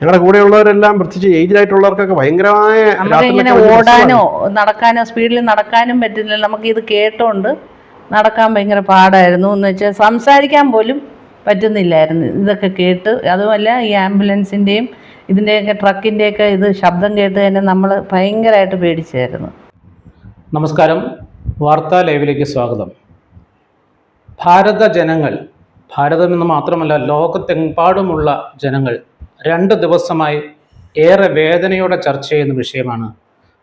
ഞങ്ങളുടെ കൂടെയുള്ളവരെല്ലാം പ്രത്യേകിച്ച് ഏജ്ഡ് ആയിട്ടുള്ളവർക്കൊക്കെ ഭയങ്കരമായ ഇങ്ങനെ ഓടാനോ നടക്കാനോ സ്പീഡിൽ നടക്കാനും പറ്റുന്നില്ല. നമുക്ക് ഇത് കേട്ടോണ്ട് നടക്കാൻ ഭയങ്കര പാടായിരുന്നു. എന്ന് വെച്ചാൽ സംസാരിക്കാൻ പോലും പറ്റുന്നില്ലായിരുന്നു. ഇതൊക്കെ കേട്ട്. അതുമല്ല ഈ ആംബുലൻസിന്റെയും ഇതിന്റെയൊക്കെ ട്രക്കിന്റെയൊക്കെ ഇത് ശബ്ദം കേട്ട് തന്നെ നമ്മൾ ഭയങ്കരമായിട്ട് പേടിച്ചായിരുന്നു. നമസ്കാരം. വാർത്താ ലൈവിലേക്ക് സ്വാഗതം. ഭാരത ജനങ്ങൾ ഭാരതമെന്ന് മാത്രമല്ല ലോകത്തെമ്പാടുമുള്ള ജനങ്ങൾ രണ്ട് ദിവസമായി ഏറെ വേദനയോടെ ചർച്ച ചെയ്യുന്ന വിഷയമാണ്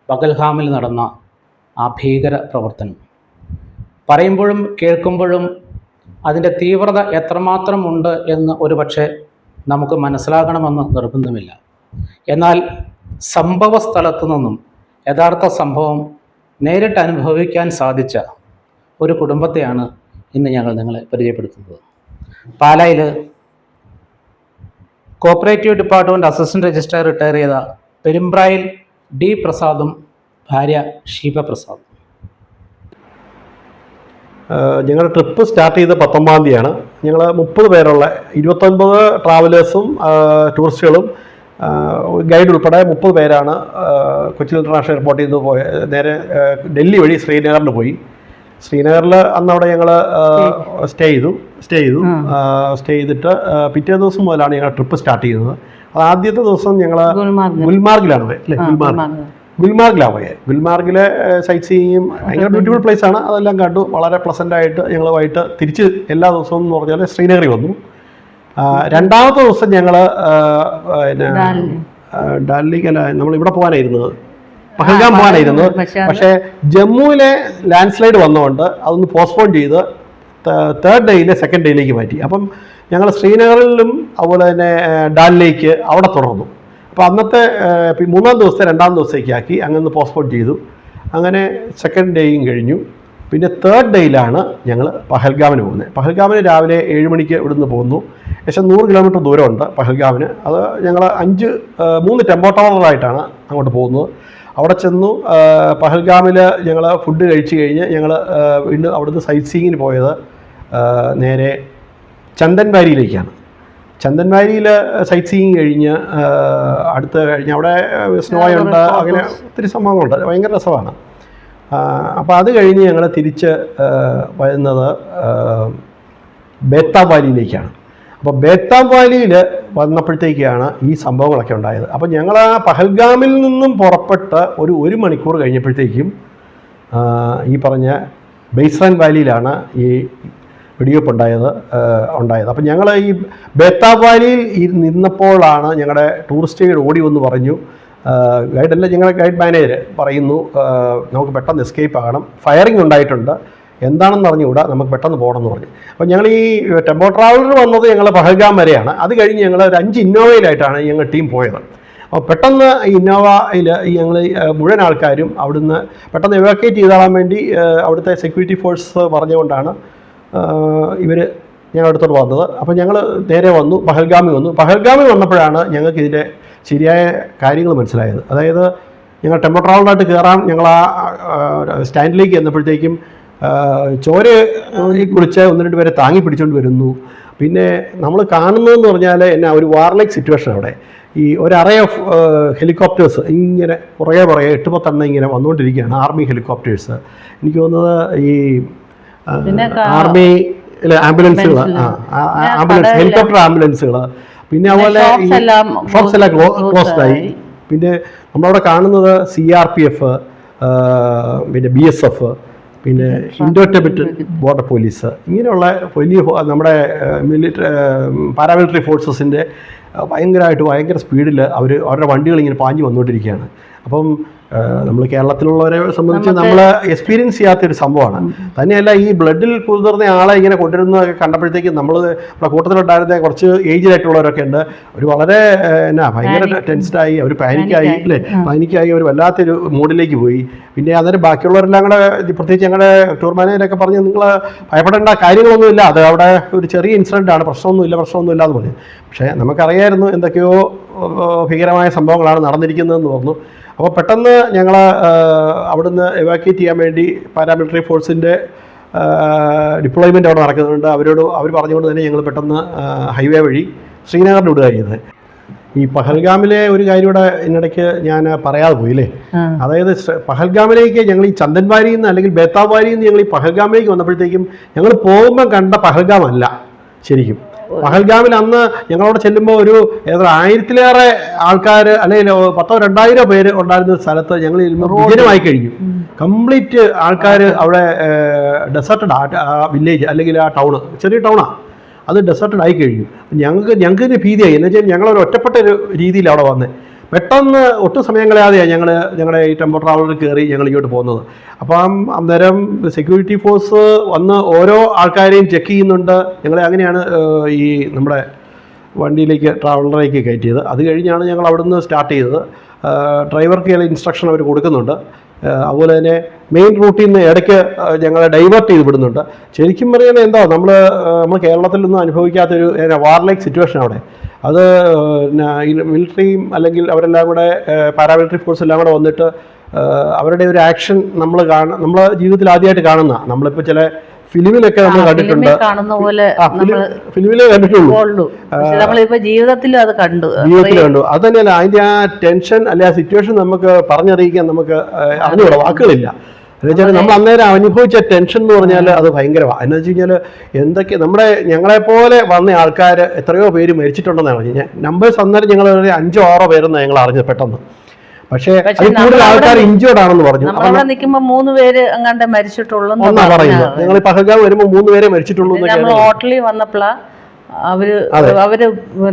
പകൽഹാമിൽ നടന്ന ആ ഭീകര പ്രവർത്തനം. പറയുമ്പോഴും കേൾക്കുമ്പോഴും അതിന്റെ തീവ്രത എത്രമാത്രം ഉണ്ട് ഒരു പക്ഷേ നമുക്ക് മനസ്സിലാകണമെന്ന് നിർബന്ധമില്ല. എന്നാൽ സംഭവ സ്ഥലത്തു നിന്നും യഥാർത്ഥ സംഭവം നേരിട്ട് അനുഭവിക്കാൻ സാധിച്ച ഒരു കുടുംബത്തെയാണ് ഇന്ന് ഞങ്ങൾ നിങ്ങളെ പരിചയപ്പെടുത്തുന്നത്. പാലായിൽ cooperative department assistant registrar retire ചെയ്ത പെരുമ്പ്രായിൽ ഡി പ്രസാദും ഭാര്യ ഷീബ പ്രസാദും. ഞങ്ങളുടെ ട്രിപ്പ് സ്റ്റാർട്ട് ചെയ്ത് പത്തൊമ്പതാം തീയതിയാണ്. ഞങ്ങൾ മുപ്പത് പേരുള്ള ഇരുപത്തൊൻപത് ട്രാവലേഴ്സും ടൂറിസ്റ്റുകളും ഗൈഡ് ഉൾപ്പെടെ മുപ്പത് പേരാണ് കൊച്ചി ഇന്റർനാഷണൽ എയർപോർട്ടിൽ നിന്ന് പോയ നേരെ ഡൽഹി വഴി ശ്രീനഗറിന് പോയി. ശ്രീനഗറിൽ അന്ന് അവിടെ ഞങ്ങൾ സ്റ്റേ ചെയ്തു. സ്റ്റേ ചെയ്തു. സ്റ്റേ ചെയ്തിട്ട് പിറ്റേ ദിവസം മുതലാണ് ഞങ്ങൾ ട്രിപ്പ് സ്റ്റാർട്ട് ചെയ്യുന്നത്. അത് ആദ്യത്തെ ദിവസം ഞങ്ങൾ ഗുൽമാർഗിലാണ് പോയത് അല്ലേ? ഗുൽമാർഗ്. ഗുൽമാർഗ്. ഗുൽമാർഗിലാണ് പോയത് ഗുൽമാർഗിലെ സൈറ്റ് സീയിങ്ങും ഭയങ്കര ബ്യൂട്ടിഫുൾ പ്ലേസ് ആണ്. അതെല്ലാം കണ്ടു. വളരെ പ്ലസന്റ് ആയിട്ട് ഞങ്ങൾ വൈകിട്ട് തിരിച്ച് എല്ലാ ദിവസവും എന്ന് പറഞ്ഞാൽ ശ്രീനഗറിൽ വന്നു. രണ്ടാമത്തെ ദിവസം ഞങ്ങൾ പിന്നെ ഡാലി. നമ്മൾ ഇവിടെ പോകാനായിരുന്നത്. പഹൽഗാം പോകാനായിരുന്നു. പക്ഷേ ജമ്മുവിലെ ലാൻഡ് സ്ലൈഡ് വന്നതുകൊണ്ട് അതൊന്ന് പോസ്റ്റ്പോൺ ചെയ്ത് തേർഡ് ഡേയിലെ സെക്കൻഡ് ഡേയിലേക്ക് മാറ്റി. അപ്പം ഞങ്ങൾ ശ്രീനഗറിലും അതുപോലെ തന്നെ ഡാൽ ഡാലിലേക്ക് അവിടെ തുടർന്നു. അപ്പോൾ അന്നത്തെ മൂന്നാം ദിവസത്തെ രണ്ടാം ദിവസത്തേക്ക് ആക്കി അങ്ങനെ പോസ്റ്റ്പോൺ ചെയ്തു. അങ്ങനെ സെക്കൻഡ് ഡേയും കഴിഞ്ഞു. പിന്നെ തേർഡ് ഡേയിലാണ് ഞങ്ങൾ പഹൽഗാമിന് പോകുന്നത്. പഹൽഗാമിന് രാവിലെ ഏഴ് മണിക്ക് ഇവിടുന്ന് പോകുന്നു. ഏകദേശം നൂറ് കിലോമീറ്റർ ദൂരമുണ്ട് പഹൽഗാമിന്. അത് ഞങ്ങൾ അഞ്ച് മൂന്ന് ടെമ്പോ ടവറിലായിട്ടാണ് അങ്ങോട്ട് പോകുന്നത്. അവിടെ ചെന്നു പഹൽഗാമിൽ ഞങ്ങൾ ഫുഡ് കഴിച്ച് കഴിഞ്ഞ് ഞങ്ങൾ വീണ്ടും അവിടുന്ന് സൈറ്റ് സീയിങ്ങിന് പോയത്. നേരെ ചന്ദൻവാരിയിലേക്കാണ്. ചന്ദൻവാരിയിൽ സൈറ്റ് സീയിങ് കഴിഞ്ഞ് അടുത്ത് കഴിഞ്ഞ് അവിടെ സ്നോയുണ്ട് അങ്ങനെ ഒത്തിരി സംഭവങ്ങളുണ്ട്. ഭയങ്കര രസമാണ്. അപ്പോൾ അത് കഴിഞ്ഞ് ഞങ്ങൾ തിരിച്ച് വരുന്നത് ബേത്താം വാലിയിലേക്കാണ് അപ്പോൾ ബേത്താം വാലിയിൽ വന്നപ്പോഴത്തേക്കാണ് ഈ സംഭവങ്ങളൊക്കെ ഉണ്ടായത്. അപ്പോൾ ഞങ്ങൾ ആ പഹൽഗാമിൽ നിന്നും പുറപ്പെട്ട് ഒരു ഒരു മണിക്കൂർ കഴിഞ്ഞപ്പോഴത്തേക്കും ഈ പറഞ്ഞ ബേസ്ലൈൻ വാലിയിലാണ് ഈ വെടിവെപ്പ് ഉണ്ടായത് ഉണ്ടായത്. അപ്പം ഞങ്ങൾ ഈ ബേത്താബ് വാലിയിൽ നിന്നപ്പോഴാണ് ഞങ്ങളുടെ ടൂറിസ്റ്റ് ഗൈഡ് ഓടി വന്ന് പറഞ്ഞു ഗൈഡല്ല ഞങ്ങളുടെ ഗൈഡ് മാനേജർ പറയുന്നു നമുക്ക് പെട്ടെന്ന് എസ്കേപ്പ് ആകണം. ഫയറിംഗ് ഉണ്ടായിട്ടുണ്ട്. എന്താണെന്ന് അറിഞ്ഞുകൂടാ. നമുക്ക് പെട്ടെന്ന് പോകണമെന്ന് പറഞ്ഞു. അപ്പോൾ ഞങ്ങൾ ഈ ടെമ്പോ ട്രാവലർ വന്നത് ഞങ്ങൾ പഹൽഗാം വരെയാണ്. അത് കഴിഞ്ഞ് ഞങ്ങൾ ഒരു അഞ്ച് ഇന്നോവയിലായിട്ടാണ് ഞങ്ങൾ ടീം പോയത്. അപ്പോൾ പെട്ടെന്ന് ഇന്നോവയിൽ ഞങ്ങൾ മുഴുവൻ ആൾക്കാരും അവിടുന്ന് പെട്ടെന്ന് എവാക്യുവേറ്റ് ചെയ്താളാൻ വേണ്ടി അവിടുത്തെ സെക്യൂരിറ്റി ഫോഴ്സ് പറഞ്ഞുകൊണ്ടാണ് ഇവർ ഞങ്ങളുടെ അടുത്തോട്ട് വന്നത്. അപ്പോൾ ഞങ്ങൾ നേരെ വന്നു പഹൽഗാമി വന്നു. പഹൽഗാമി വന്നപ്പോഴാണ് ഞങ്ങൾക്ക് ഇതിന്റെ ശരിയായ കാര്യങ്ങൾ മനസ്സിലായത്. അതായത് ഞങ്ങൾ ടെമ്പോ ട്രാവലിനായിട്ട് കയറാൻ ഞങ്ങൾ ആ സ്റ്റാൻഡിലേക്ക് ചെന്നപ്പോഴത്തേക്കും ചോര കുറിച്ച് ഒന്ന് രണ്ട് പേരെ താങ്ങി പിടിച്ചുകൊണ്ട് വരുന്നു. പിന്നെ നമ്മൾ കാണുന്നതെന്ന് പറഞ്ഞാൽ എന്നാ ഒരു വാർലൈക്ക് സിറ്റുവേഷൻ അവിടെ. ഈ ഒരു ഓഫ് ഹെലികോപ്റ്റേഴ്സ് ഇങ്ങനെ കുറേ കുറേ എട്ട് പത്തെണ്ണം ഇങ്ങനെ വന്നുകൊണ്ടിരിക്കുകയാണ് ആർമി ഹെലികോപ്റ്റേഴ്സ്. എനിക്ക് തോന്നുന്നത് ഈ ആർമി ആംബുലൻസുകൾ ആംബുലൻസ് ഹെലികോപ്റ്റർ ആംബുലൻസുകൾ പിന്നെ അതുപോലെ ഷോപ്സ് എല്ലാം ക്ലോസ്ഡ് ആയി. പിന്നെ നമ്മളവിടെ കാണുന്നത് സി ആർ പി എഫ് പിന്നെ ബി എസ് എഫ് പിന്നെ ഇൻഡോ ടിബറ്റ് ബോർഡർ പോലീസ് ഇങ്ങനെയുള്ള വലിയ നമ്മുടെ മിലിറ്ററി പാരാമിലിറ്ററി ഫോഴ്സസിന്റെ ഭയങ്കരമായിട്ട് ഭയങ്കര സ്പീഡിൽ അവർ അവരുടെ വണ്ടികൾ ഇങ്ങനെ പാഞ്ഞു വന്നുകൊണ്ടിരിക്കുകയാണ് അപ്പം നമ്മൾ കേരളത്തിലുള്ളവരെ സംബന്ധിച്ച് നമ്മൾ എക്സ്പീരിയൻസ് ചെയ്യാത്തൊരു സംഭവമാണ്. തന്നെയല്ല ഈ ബ്ലഡിൽ കുതിർന്ന ആളെ ഇങ്ങനെ കൊണ്ടുവരുന്നതൊക്കെ കണ്ടപ്പോഴത്തേക്കും നമ്മൾ നമ്മുടെ കൂട്ടത്തിലുണ്ടായിരുന്ന കുറച്ച് ഏജ് ആയിട്ടുള്ളവരൊക്കെ ഉണ്ട്. അവർ വളരെ എന്നാ ഭയങ്കര ടെൻസ്ഡായി. അവർ പാനിക്കായി അല്ലേ? പാനിക്കായി അവർ വല്ലാത്തൊരു മൂഡിലേക്ക് പോയി. പിന്നെ അന്നേരം ബാക്കിയുള്ളവരെല്ലാം കൂടെ പ്രത്യേകിച്ച് ഞങ്ങളുടെ ടൂർ മാനേജരൊക്കെ പറഞ്ഞ് നിങ്ങൾ ഭയപ്പെടേണ്ട കാര്യങ്ങളൊന്നുമില്ല. അത് അവിടെ ഒരു ചെറിയ ഇൻസിഡന്റ് ആണ്. പ്രശ്നമൊന്നുമില്ല പ്രശ്നമൊന്നുമില്ല എന്ന് പറഞ്ഞു. പക്ഷേ നമുക്കറിയായിരുന്നു എന്തൊക്കെയോ ഭീകരമായ സംഭവങ്ങളാണ് നടന്നിരിക്കുന്നതെന്ന് പറഞ്ഞു അപ്പോൾ പെട്ടെന്ന് ഞങ്ങൾ അവിടുന്ന് എവാക്യുവേറ്റ് ചെയ്യാൻ വേണ്ടി പാരാമിലിറ്ററി ഫോഴ്സിന്റെ ഡിപ്ലോയ്മെന്റ് അവിടെ നടക്കുന്നുണ്ട്. അവരോട് അവർ പറഞ്ഞുകൊണ്ട് തന്നെ ഞങ്ങൾ പെട്ടെന്ന് ഹൈവേ വഴി ശ്രീനഗറിന് വിടുക ചെയ്തത്. ഈ പഹൽഗാമിലെ ഒരു കാര്യം ഇവിടെ ഇതിനിടയ്ക്ക് ഞാൻ പറയാതെ പോയില്ലേ? അതായത് പഹൽഗാമിലേക്ക് ഞങ്ങൾ ഈ ചന്ദൻവാരിയിൽ നിന്ന് അല്ലെങ്കിൽ ബേത്താവാരിയിൽ നിന്ന് ഞങ്ങൾ ഈ പഹൽഗാമിലേക്ക് വന്നപ്പോഴത്തേക്കും ഞങ്ങൾ പോകുമ്പോൾ കണ്ട പഹൽഗാമല്ല ശരിക്കും. പഹൽഗാമിൽ അന്ന് ഞങ്ങളോട് ചെല്ലുമ്പോൾ ഒരു ഏതാ ആയിരത്തിലേറെ ആൾക്കാർ അല്ലെങ്കിൽ പത്തോ രണ്ടായിരം പേര് ഉണ്ടായിരുന്ന സ്ഥലത്ത് ഞങ്ങൾ വിജയമായി കഴിഞ്ഞു. കംപ്ലീറ്റ് ആൾക്കാർ അവിടെ ഡെസേർട്ടഡ് ആ വില്ലേജ് അല്ലെങ്കിൽ ആ ടൗണ് ചെറിയ ടൗണാണ് അത് ഡെസേർട്ടഡ് ആയി കഴിഞ്ഞു. ഞങ്ങൾക്ക് ഞങ്ങൾക്ക് ഭീതിയായി. എന്ന് വെച്ചാൽ ഞങ്ങളൊരു ഒറ്റപ്പെട്ട ഒരു രീതിയിൽ അവിടെ വന്നത് പെട്ടെന്ന് ഒട്ടും സമയം കളയാതെയാണ് ഞങ്ങൾ ഞങ്ങളുടെ ഈ ടെമ്പോ ട്രാവലർ കയറി ഞങ്ങൾ ഇങ്ങോട്ട് പോകുന്നത്. അപ്പം അന്നേരം സെക്യൂരിറ്റി ഫോഴ്സ് വന്ന് ഓരോ ആൾക്കാരെയും ചെക്ക് ചെയ്യുന്നുണ്ട്. ഞങ്ങളെ അങ്ങനെയാണ് ഈ നമ്മുടെ വണ്ടിയിലേക്ക് ട്രാവലറിലേക്ക് കയറ്റിയത്. അത് കഴിഞ്ഞാണ് ഞങ്ങൾ അവിടുന്ന് സ്റ്റാർട്ട് ചെയ്തത്. ഡ്രൈവർക്ക് ചില ഇൻസ്ട്രക്ഷൻ അവർ കൊടുക്കുന്നുണ്ട്. അതുപോലെ തന്നെ മെയിൻ റൂട്ടിൽ നിന്ന് ഇടയ്ക്ക് ഞങ്ങളെ ഡൈവേർട്ട് ചെയ്ത് വിടുന്നുണ്ട്. ശരിക്കും പറയുന്നത് എന്താ നമ്മൾ നമ്മൾ കേരളത്തിൽ കേരളത്തിലൊന്നും അനുഭവിക്കാത്തൊരു വാർലൈക്ക് സിറ്റുവേഷൻ അവിടെ. അത് മിലിറ്ററിയും അല്ലെങ്കിൽ അവരെല്ലാം കൂടെ പാരാമിലിറ്ററി ഫോഴ്സ് എല്ലാം കൂടെ വന്നിട്ട് അവരുടെ ഒരു ആക്ഷൻ നമ്മൾ കാണ നമ്മൾ ജീവിതത്തിൽ ആദ്യമായിട്ട് കാണുന്ന നമ്മളിപ്പോൾ ചില ഫിലിമിലൊക്കെ നമ്മൾ കണ്ടിട്ടുണ്ട്. കാണുന്ന പോലെ ഫിലിമിലേ കണ്ടിട്ടുള്ളൂ. നമ്മളിപ്പോ ജീവിതത്തിലും അത് കണ്ടു. ജീവിതത്തിൽ കണ്ടു. അത് തന്നെയല്ല അതിന്റെ ആ ടെൻഷൻ അല്ലെ ആ സിറ്റുവേഷൻ നമുക്ക് പറഞ്ഞറിയിക്കാൻ നമുക്ക് ഏഹ്, അറിഞ്ഞൂടാ വാക്കുകളില്ല. എന്ന് വെച്ചാൽ നമ്മൾ അന്നേരം അനുഭവിച്ച ടെൻഷൻ എന്ന് പറഞ്ഞാൽ അത് ഭയങ്കരമാണ് എന്ന് വെച്ച് കഴിഞ്ഞാൽ എന്തൊക്കെ നമ്മുടെ ഞങ്ങളെപ്പോലെ വന്ന ആൾക്കാർ എത്രയോ പേര് മരിച്ചിട്ടുണ്ടെന്നാണ് പറഞ്ഞത്. നമ്പേഴ്സ് അന്നേരം ഞങ്ങൾ അഞ്ചോ ആറോ പേരെന്ന് ഞങ്ങൾ അറിഞ്ഞത് പെട്ടെന്ന്. പക്ഷേ കൂടുതൽ ആൾക്കാർ ഇഞ്ചേർഡ് ആണെന്ന് പറഞ്ഞു. നിൽക്കുമ്പോൾ മൂന്ന് പേര് മരിച്ചിട്ടുള്ളൂ പറയുന്നത്. ഞങ്ങൾ പഹൽഗാം വരുമ്പോൾ മൂന്ന് പേരെ മരിച്ചിട്ടുള്ളൂ ഹോട്ടലിൽ വന്നപ്പോഴാ അവർ അവർ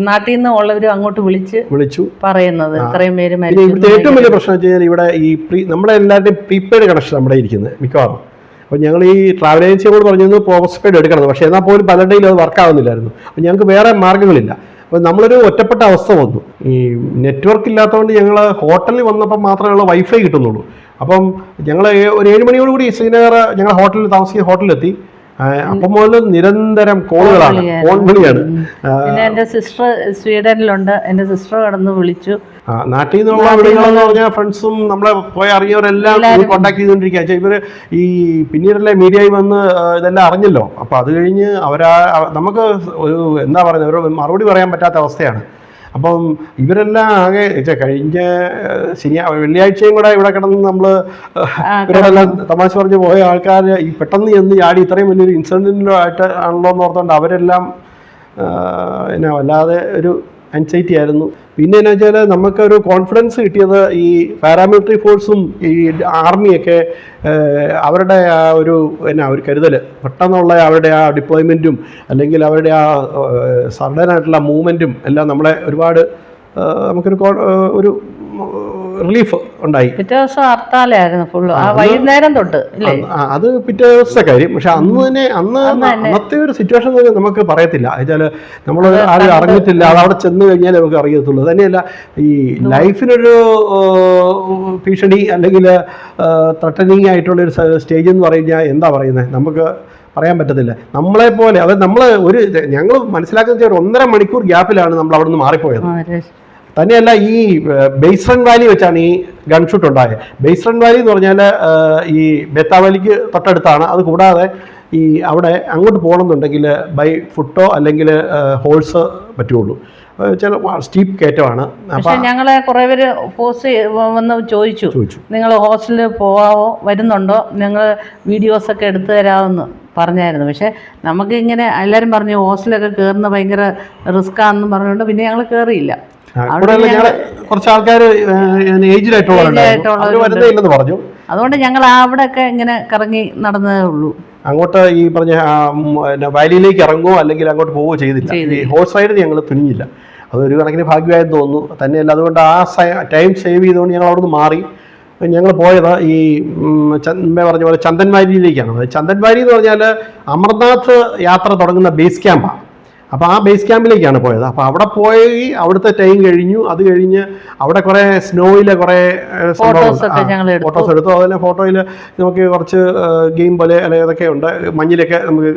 നാട്ടിൽ നിന്ന് ഉള്ളവര് അങ്ങോട്ട് വിളിച്ച് വിളിച്ചു. പറയുന്നത് ഇത്രയും പേര് ഇവിടുത്തെ ഏറ്റവും വലിയ പ്രശ്നം വെച്ച് കഴിഞ്ഞാൽ ഇവിടെ ഈ പ്രീ നമ്മുടെ എല്ലാവരുടെയും പ്രീപെയ്ഡ് കണക്ഷൻ നമ്മുടെ ഇരിക്കുന്നത് മിക്കവാറും. അപ്പോൾ ഞങ്ങൾ ഈ ട്രാവൽ ഏജൻസിയോട് പറഞ്ഞിരുന്നു പോസ്റ്റ് പെയ്ഡ് എടുക്കണം. പക്ഷേ എന്നാൽ പോലും പലരുടെയും അത് വർക്ക് ആവുന്നില്ലായിരുന്നു. അപ്പോൾ ഞങ്ങൾക്ക് വേറെ മാർഗങ്ങളില്ല. അപ്പോൾ നമ്മളൊരു ഒറ്റപ്പെട്ട അവസ്ഥ വന്നു. ഈ നെറ്റ്വർക്ക് ഇല്ലാത്തതുകൊണ്ട് ഞങ്ങൾ ഹോട്ടലിൽ വന്നപ്പോൾ മാത്രമേ ഉള്ള വൈഫൈ കിട്ടുന്നുള്ളൂ. അപ്പം ഞങ്ങൾ ഒരു ഏഴ് മണിയോട് കൂടി ശ്രീനഗർ ഞങ്ങൾ ഹോട്ടലിൽ താമസിക്കുന്ന ഹോട്ടലിലെത്തി. അപ്പം മുതൽ നിരന്തരം കോളുകളാണ്. ഫോൺ വിളിയാണ്. പിന്നെ എന്റെ സിസ്റ്റർ സ്വീഡനിലുണ്ട്. എന്റെ സിസ്റ്റർ കടന്ന് വിളിച്ചു. നാട്ടിൽ നിന്നുള്ള വിളികളെന്ന് പറഞ്ഞാൽ ഫ്രണ്ട്സും നമ്മളെ പോയി അറിയവരെല്ലാം കോണ്ടാക്ട് ചെയ്തുകൊണ്ടിരിക്കുക വെച്ചാൽ ഇവർ ഈ പിന്നീടല്ലേ മീഡിയയിൽ വന്ന് ഇതെല്ലാം അറിഞ്ഞല്ലോ. അപ്പൊ അത് കഴിഞ്ഞ് അവരാ നമുക്ക് ഒരു എന്താ പറയുന്നത് ഒരു മറുപടി പറയാൻ പറ്റാത്ത അവസ്ഥയാണ്. അപ്പം ഇവരെല്ലാം ആകെ കഴിഞ്ഞ ശനിയാ വെള്ളിയാഴ്ചയും കൂടെ ഇവിടെ കിടന്ന് നമ്മൾ ഇവരോടെല്ലാം തമാശ. പറഞ്ഞ് പോയ ആൾക്കാർ ഈ പെട്ടെന്ന് ചെന്ന് ചാടി ഇത്രയും വലിയൊരു ഇൻസിഡന്റിലോ ആയിട്ട് ആണല്ലോ എന്ന് ഓർത്തുകൊണ്ട് അവരെല്ലാം എന്നാ വല്ലാതെ ഒരു ആൻസൈറ്റി ആയിരുന്നു. പിന്നെ എന്നാ വെച്ചാൽ നമുക്കൊരു കോൺഫിഡൻസ് കിട്ടിയത് ഈ പാരാമിലിറ്ററി ഫോഴ്സും ഈ ആർമിയൊക്കെ അവരുടെ ആ ഒരു എന്നാ ഒരു കരുതൽ പെട്ടെന്നുള്ള അവരുടെ ആ ഡിപ്ലോയ്മെന്റും അല്ലെങ്കിൽ അവരുടെ ആ സഡനായിട്ടുള്ള മൂവ്മെന്റും എല്ലാം നമ്മളെ ഒരുപാട് നമുക്കൊരു ഒരു റിലീഫ് ഉണ്ടായി. പിറ്റേ ദിവസം ഹർത്താലായിരുന്നു ഫുള്ള് ആ വൈകുന്നേരം തൊട്ട് ഇല്ലേ? അത് പിറ്റേ ദിവസത്തെ കാര്യം. പക്ഷെ അന്ന് തന്നെ അന്ന് അന്നത്തെ ഒരു സിറ്റുവേഷൻ തന്നെ നമുക്ക് പറയത്തില്ല. വെച്ചാൽ നമ്മൾ ആരും അറിഞ്ഞിട്ടില്ല. അത് അവിടെ ചെന്ന് കഴിഞ്ഞാൽ നമുക്ക് അറിയത്തുള്ളൂ. തന്നെയല്ല ഈ ലൈഫിനൊരു ഭീഷണി അല്ലെങ്കിൽ ത്രട്ടനിങ് ആയിട്ടുള്ള ഒരു സ്റ്റേജ് എന്ന് പറഞ്ഞാൽ എന്താ പറയുന്നത് നമുക്ക് പറയാൻ പറ്റത്തില്ല. നമ്മളെ പോലെ അതായത് നമ്മൾ ഒരു ഞങ്ങൾ മനസ്സിലാക്കുന്ന ഒരു ഒന്നര മണിക്കൂർ ഗ്യാപ്പിലാണ് നമ്മൾ അവിടെ നിന്ന് മാറിപ്പോയത് തന്നെയല്ല ഈ ബേസ്റൺ വാലി വെച്ചാണ് ഈ ഗൺഷൂട്ട് ഉണ്ടായത്. ബേസ്റൺ വാലി എന്ന് പറഞ്ഞാൽ ഈ ബെത്താവാലിക്ക് തൊട്ടടുത്താണ്. അത് കൂടാതെ ഈ അവിടെ അങ്ങോട്ട് പോകണമെന്നുണ്ടെങ്കിൽ ബൈ ഫുട്ടോ അല്ലെങ്കിൽ ഹോൾസ് പറ്റുള്ളൂ ചില സ്റ്റീപ്പ് കയറ്റമാണ്. പക്ഷേ ഞങ്ങളെ കുറെ പേര് പോസ്റ്റ് വന്ന് ചോദിച്ചു. നിങ്ങൾ ഹോസ്റ്റലിൽ പോവാമോ വരുന്നുണ്ടോ? നിങ്ങൾ വീഡിയോസൊക്കെ എടുത്തു തരാമെന്ന് പറഞ്ഞായിരുന്നു. പക്ഷെ നമുക്ക് ഇങ്ങനെ എല്ലാവരും പറഞ്ഞു ഹോസ്റ്റലൊക്കെ കയറുന്ന ഭയങ്കര റിസ്ക്കാണെന്ന് പറഞ്ഞുകൊണ്ട് പിന്നെ ഞങ്ങൾ കയറിയില്ല കുറച്ച് ആൾക്കാർ ഏജ്ഡ് പറഞ്ഞു. അതുകൊണ്ട് ഞങ്ങൾ അവിടെയൊക്കെ ഇങ്ങനെ കറങ്ങി നടന്നതേ ഉള്ളൂ. അങ്ങോട്ട് ഈ പറഞ്ഞ വയലിലേക്ക് ഇറങ്ങുകയോ അല്ലെങ്കിൽ അങ്ങോട്ട് പോവുകയോ ചെയ്തില്ല. ഈ ഹോഴ്സ് റൈഡിന് ഞങ്ങൾ തുനിഞ്ഞില്ല. അതൊരു കണക്കിന് ഭാഗ്യമായെന്ന് തോന്നുന്നു. തന്നെയല്ല അതുകൊണ്ട് ആ ടൈം സേവ് ചെയ്തുകൊണ്ട് ഞങ്ങൾ അവിടുന്ന് മാറി. ഞങ്ങൾ പോയത് ഈ മുമ്പേ പറഞ്ഞ പോലെ ചന്ദൻവാരിയിലേക്കാണ്. ചന്ദൻവാരി എന്ന് പറഞ്ഞാൽ അമർനാഥ് യാത്ര തുടങ്ങുന്ന ബേസ് ക്യാമ്പാണ്. അപ്പോൾ ആ ബേസ് ക്യാമ്പിലേക്കാണ് പോയത്. അപ്പോൾ അവിടെ പോയി അവിടുത്തെ ടൈം കഴിഞ്ഞു. അത് കഴിഞ്ഞ് അവിടെ കുറേ സ്നോയിലെ കുറേ. ഫോട്ടോസ് എടുത്തു. അതുപോലെ ഫോട്ടോയിൽ നമുക്ക് കുറച്ച് ഗെയിം പോലെ അല്ലെങ്കിൽ ഇതൊക്കെ ഉണ്ട് മഞ്ഞിലൊക്കെ നമുക്ക്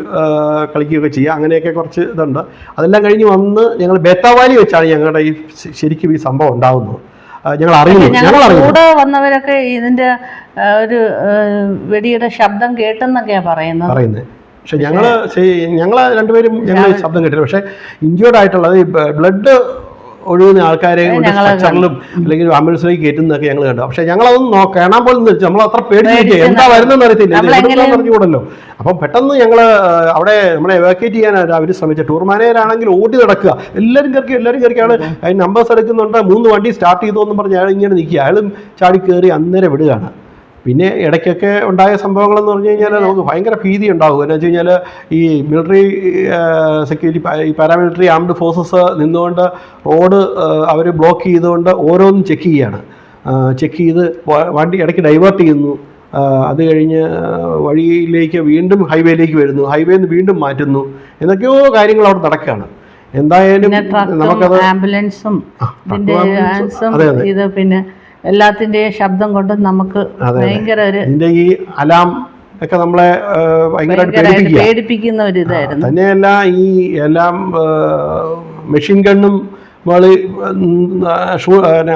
കളിക്കുകയൊക്കെ ചെയ്യാം. അങ്ങനെയൊക്കെ കുറച്ച് ഇതുണ്ട്. അതെല്ലാം കഴിഞ്ഞ് വന്ന് ഞങ്ങൾ ബേത്താവാലി വെച്ചാണ് ഞങ്ങളുടെ ഈ ശരിക്കും ഈ സംഭവം ഉണ്ടാകുന്നത് ഞങ്ങൾ അറിയുന്നു ഞങ്ങൾ കൂടെ വന്നവരൊക്കെ ഇതിന്റെ ഒരു വെടിയുടെ ശബ്ദം കേട്ടെന്നൊക്കെയാ പറയുന്നത്. പറയുന്നത്. പക്ഷെ ഞങ്ങൾ ഞങ്ങൾ രണ്ടുപേരും ഞങ്ങൾ ശബ്ദം കേട്ടില്ല പക്ഷെ ഇഞ്ചേർഡ് ആയിട്ടുള്ളത് ഈ ബ്ലഡ് ഒഴുകുന്ന ആൾക്കാരെ സ്ട്രക്ചറിലും അല്ലെങ്കിൽ ആംബുലൻസിലേക്ക് കയറ്റുന്നതൊക്കെ ഞങ്ങൾ കണ്ടു. പക്ഷെ ഞങ്ങളതൊന്നും നോ- കാണാൻ പോലും നമ്മൾ അത്ര പേടിച്ചിട്ട് എന്താ വരുന്നതെന്ന് അറിയത്തില്ല. പറഞ്ഞുകൂടല്ലോ. അപ്പം പെട്ടെന്ന് ഞങ്ങൾ അവിടെ നമ്മളെ എവാക്യുവേറ്റ് ചെയ്യാൻ അവർ ശ്രമിച്ച. ടൂർ മാനേജരാണെങ്കിൽ ഓടി നടക്കുക. എല്ലാവരും കയറി എല്ലാവരും കയറിയാണ് അതിന് നമ്പേഴ്സ് എടുക്കുന്നുണ്ട്. മൂന്ന് വണ്ടി സ്റ്റാർട്ട് ചെയ്തു എന്ന് പറഞ്ഞ് അയാൾ ഇങ്ങനെ നിൽക്കുക. അയാളും ചാടി കയറി അന്നേരം വിടുകയാണ്. പിന്നെ ഇടയ്ക്കൊക്കെ ഉണ്ടായ സംഭവങ്ങളെന്ന് പറഞ്ഞു കഴിഞ്ഞാൽ നമുക്ക് ഭയങ്കര ഭീതി ഉണ്ടാകും എന്ന് വെച്ച് കഴിഞ്ഞാൽ ഈ മിലിറ്ററി സെക്യൂരിറ്റി ഈ പാരാമിലിറ്ററി ആംഡ് ഫോഴ്സസ് നിന്നുകൊണ്ട് റോഡ് അവർ ബ്ലോക്ക് ചെയ്തുകൊണ്ട് ഓരോന്നും ചെക്ക് ചെയ്യുകയാണ് ചെക്ക് ചെയ്ത് വണ്ടി ഇടയ്ക്ക് ഡൈവേർട്ട് ചെയ്യുന്നു. അത് കഴിഞ്ഞ് വഴിയിലേക്ക് വീണ്ടും ഹൈവേയിലേക്ക് വരുന്നു. ഹൈവേയിൽ നിന്ന് വീണ്ടും മാറ്റുന്നു. എന്തൊക്കെയോ കാര്യങ്ങൾ അവിടെ നടക്കുകയാണ്. എന്തായാലും നമുക്കത് ആംബുലൻസും അതെ, അതെ. ഇത് പിന്നെ എല്ലാത്തിന്റെയും ശബ്ദം കൊണ്ട് നമുക്ക്. ഭയങ്കര ഒരു ഈ അലാം ഒക്കെ നമ്മളെ ഭയങ്കരമായിട്ട് പേടിപ്പിക്കുന്ന ഒരു ഇതായിരുന്നു തന്നെയല്ല ഈ എല്ലാം മെഷീൻ ഗണ്ണും നമ്മൾ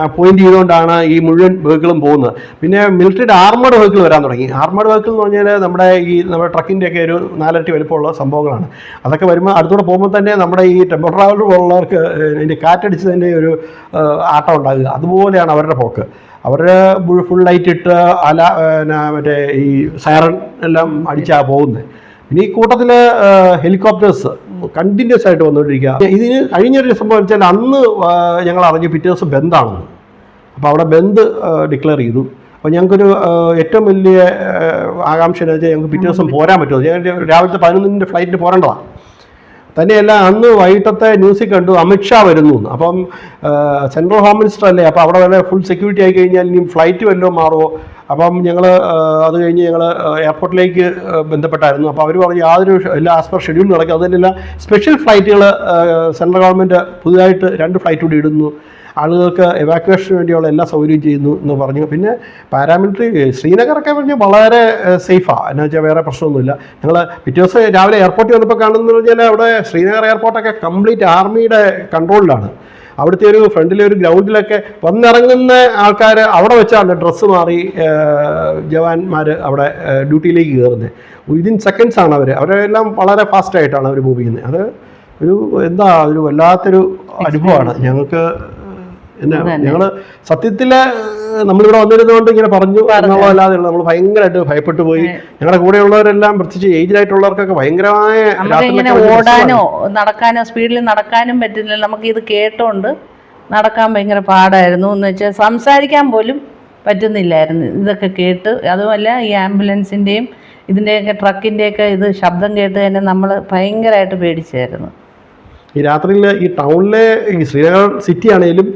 അപ്പോയിന്റ് ചെയ്തുകൊണ്ടാണ് ഈ മുഴുവൻ വെഹിക്കിളും പോകുന്നത്. പിന്നെ മിലിറ്ററിയുടെ ആർമഡ് വെഹിക്കിൾ വരാൻ തുടങ്ങി. ആർമഡ് വെഹിക്കിൾ എന്ന് പറഞ്ഞാൽ നമ്മുടെ ഈ നമ്മുടെ ട്രക്കിന്റെയൊക്കെ ഒരു നാലരട്ടി വലിപ്പമുള്ള സംഭവങ്ങളാണ്. അതൊക്കെ വരുമ്പോൾ അടുത്തൂടെ പോകുമ്പോൾ തന്നെ നമ്മുടെ ഈ ടെമ്പോ ട്രാവലർ പോലുള്ളവർക്ക് അതിന്റെ കാറ്റടിച്ചതിന്റെ ഒരു ആട്ടം ഉണ്ടാകുക. അതുപോലെയാണ് അവരുടെ പോക്ക്. അവരുടെ ഫുൾ ലൈറ്റ് ഇട്ട് അല മറ്റേ ഈ സൈറൺ എല്ലാം അടിച്ചാണ് പോകുന്നത്. പിന്നെ ഈ കൂട്ടത്തിൽ ഹെലികോപ്റ്റേഴ്സ് കണ്ടിന്യൂസ് ആയിട്ട് വന്നുകൊണ്ടിരിക്കുക. ഇതിന് കഴിഞ്ഞൊരു സംഭവം വെച്ചാൽ അന്ന് ഞങ്ങൾ അറിഞ്ഞു പിറ്റേ ദിവസം ബന്ദാണെന്ന് അപ്പോൾ അവിടെ ബന്ദ് ഡിക്ലെയർ ചെയ്തു. അപ്പോൾ ഞങ്ങൾക്കൊരു ഏറ്റവും വലിയ ആകാംക്ഷ എന്ന് വെച്ചാൽ ഞങ്ങൾക്ക് പിറ്റേ ദിവസം പോരാൻ പറ്റുമോ? ഞങ്ങൾ രാവിലത്തെ പതിനൊന്നിന്റെ ഫ്ലൈറ്റിന് പോരേണ്ടതാണ് തന്നെയല്ല അന്ന് വൈകിട്ടത്തെ ന്യൂസിൽ കണ്ടു അമിത്ഷാ വരുന്നു. അപ്പം സെൻട്രൽ ഹോം മിനിസ്റ്റർ അല്ലേ അപ്പോൾ അവിടെ വരെ ഫുൾ സെക്യൂരിറ്റി ആയി കഴിഞ്ഞാൽ ഇനി ഫ്ലൈറ്റ് വല്ലതും മാറുമോ അപ്പം ഞങ്ങൾ അത് കഴിഞ്ഞ് ഞങ്ങൾ എയർപോർട്ടിലേക്ക് ബന്ധപ്പെട്ടായിരുന്നു. അപ്പോൾ അവർ പറഞ്ഞു യാതൊരു എല്ലാ ആസ് പെർ ഷെഡ്യൂൾ നടക്കും. അതിലെല്ലാം സ്പെഷ്യൽ ഫ്ലൈറ്റുകൾ സെൻട്രൽ ഗവൺമെന്റ് പുതുതായിട്ട് രണ്ട് ഫ്ലൈറ്റ് കൂടി ഇടുന്നു. ആളുകൾക്ക് എവാക്യുവേഷന് വേണ്ടിയുള്ള എല്ലാ സൗകര്യവും ചെയ്യുന്നു എന്ന് പറഞ്ഞു. പിന്നെ പാരാമിലിറ്ററി ശ്രീനഗറൊക്കെ പറഞ്ഞാൽ വളരെ സേഫാണ് എന്നു വെച്ചാൽ വേറെ പ്രശ്നമൊന്നുമില്ല. ഞങ്ങൾ പിറ്റേ ദിവസം രാവിലെ എയർപോർട്ടിൽ വന്നപ്പോൾ കാണുന്നത് പറഞ്ഞാൽ അവിടെ ശ്രീനഗർ എയർപോർട്ടൊക്കെ കംപ്ലീറ്റ് ആർമിയുടെ കൺട്രോളിലാണ് അവിടുത്തെ ഒരു ഫ്രണ്ടിലെ ഒരു ഗ്രൗണ്ടിലൊക്കെ വന്നിറങ്ങുന്ന ആൾക്കാർ അവിടെ വെച്ചാണ് ഡ്രസ്സ് മാറി ജവാന്മാർ അവിടെ ഡ്യൂട്ടിയിലേക്ക് കയറുന്നത് വിതിൻ സെക്കൻഡ്സ് ആണ് അവർ അവരെല്ലാം വളരെ ഫാസ്റ്റായിട്ടാണ് അവർ മൂവ് ചെയ്യുന്നത് അത് ഒരു എന്താ ഒരു വല്ലാത്തൊരു അനുഭവമാണ്. ഞങ്ങൾക്ക് എന്നാ ഞങ്ങൾ സത്യത്തിൽ നമ്മളിവിടെ വന്നിരുന്നുകൊണ്ട് ഇങ്ങനെ പറഞ്ഞു എന്നുള്ളതല്ലാതെ നമ്മൾ ഭയങ്കരമായിട്ട് ഭയപ്പെട്ടു പോയി. ഞങ്ങളുടെ കൂടെയുള്ളവരെല്ലാം പ്രത്യേകിച്ച് ഏജിലായിട്ടുള്ളവർക്കൊക്കെ ഭയങ്കരമായ നമുക്കിങ്ങനെ രാത്രിയിലൊക്കെ ഓടാനോ നടക്കാനോ സ്പീഡിൽ നടക്കാനും പറ്റുന്നില്ല നമുക്ക് ഇത് കേട്ടോണ്ട് നടക്കാൻ ഭയങ്കര പാടായിരുന്നു. എന്ന് വെച്ചാൽ സംസാരിക്കാൻ പോലും പറ്റുന്നില്ലായിരുന്നു. ഇതൊക്കെ കേട്ട്. അതുമല്ല ഈ ആംബുലൻസിന്റെയും ഇതിന്റെയൊക്കെ ട്രക്കിന്റെയൊക്കെ ഇത് ശബ്ദം കേട്ട് തന്നെ നമ്മൾ ഭയങ്കരമായിട്ട് പേടിച്ചായിരുന്നു. ഈ രാത്രിയിൽ ഈ ടൗണിലെ ഈ ശ്രീനഗർ സിറ്റി ആണെങ്കിലും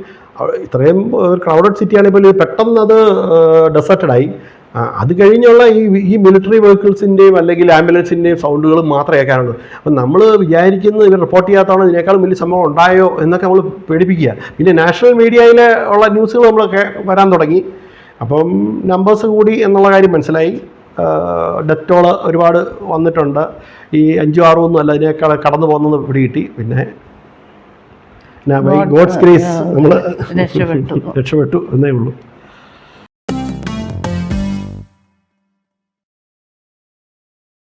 ഇത്രയും ഒരു ക്രൗഡഡ് സിറ്റി ആണെങ്കിൽ പോലും പെട്ടെന്ന് അത് ഡെസേർട്ടഡ് ആയി. ആ, അത് കഴിഞ്ഞുള്ള ഈ ഈ മിലിറ്ററി വെഹിക്കിൾസിന്റെയും അല്ലെങ്കിൽ ആംബുലൻസിന്റെയും സൗണ്ടുകൾ മാത്രമേ കേൾക്കാനുള്ളൂ അപ്പം നമ്മൾ വിചാരിക്കുന്നത് ഇവർ റിപ്പോർട്ട് ചെയ്യാത്തതാണ് ഇതിനേക്കാളും വലിയ സംഭവം ഉണ്ടായോ എന്നൊക്കെ നമ്മൾ പേടിപ്പിക്കുക. പിന്നെ നാഷണൽ മീഡിയയിൽ ഉള്ള ന്യൂസുകൾ നമ്മൾ വരാൻ തുടങ്ങി. അപ്പം നമ്പേഴ്സ് കൂടി എന്നുള്ള കാര്യം മനസ്സിലായി. ഡെത്ത് ടോൾ ഒരുപാട് വന്നിട്ടുണ്ട്. ഈ അഞ്ചും ആറും ഒന്നും അല്ല അതിനേക്കാൾ കടന്നു പോകുന്നത് പിടികിട്ടി. പിന്നെ ഗോഡ്സ് ഗ്രേസ് നമ്മൾ. രക്ഷപ്പെട്ടു എന്നേ ഉള്ളൂ.